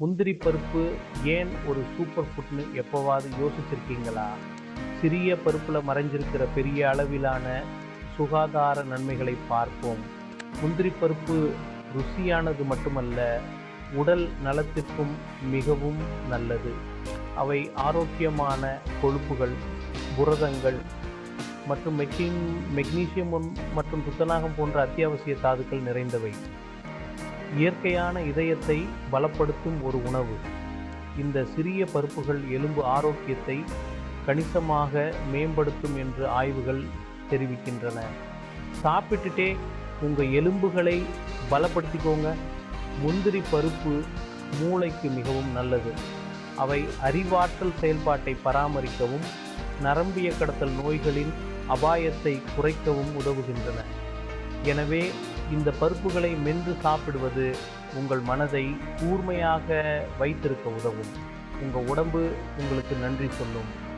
முந்திரி பருப்பு ஏன் ஒரு சூப்பர் ஃபுட்னு எப்போவாது யோசிச்சிருக்கீங்களா? சிறிய பருப்பில் மறைஞ்சிருக்கிற பெரிய அளவிலான சுகாதார நன்மைகளை பார்ப்போம். முந்திரி பருப்பு ருசியானது மட்டுமல்ல உடல் நலத்திற்கும் மிகவும் நல்லது. அவை ஆரோக்கியமான கொழுப்புகள் புரதங்கள் மற்றும் மெக்கின் மெக்னீசியம் மற்றும் துத்தநாகம் போன்ற அத்தியாவசிய தாதுக்கள் நிறைந்தவை. இயற்கையான இதயத்தை பலப்படுத்தும் ஒரு உணவு. இந்த சிறிய பருப்புகள் எலும்பு ஆரோக்கியத்தை கணிசமாக மேம்படுத்தும் என்று ஆய்வுகள் தெரிவிக்கின்றன. சாப்பிட்டுட்டே உங்கள் எலும்புகளை பலப்படுத்திக்கோங்க. முந்திரி பருப்பு மூளைக்கு மிகவும் நல்லது. அவை அறிவாற்றல் செயல்பாட்டை பராமரிக்கவும் நரம்பிய கடத்தல் நோய்களின் அபாயத்தை குறைக்கவும் உதவுகின்றன. எனவே இந்த பருப்புகளை மென்று சாப்பிடுவது உங்கள் மனதை கூர்மையாக வைத்திருக்க உதவும். உங்கள் உடம்பு உங்களுக்கு நன்றி சொல்லும்.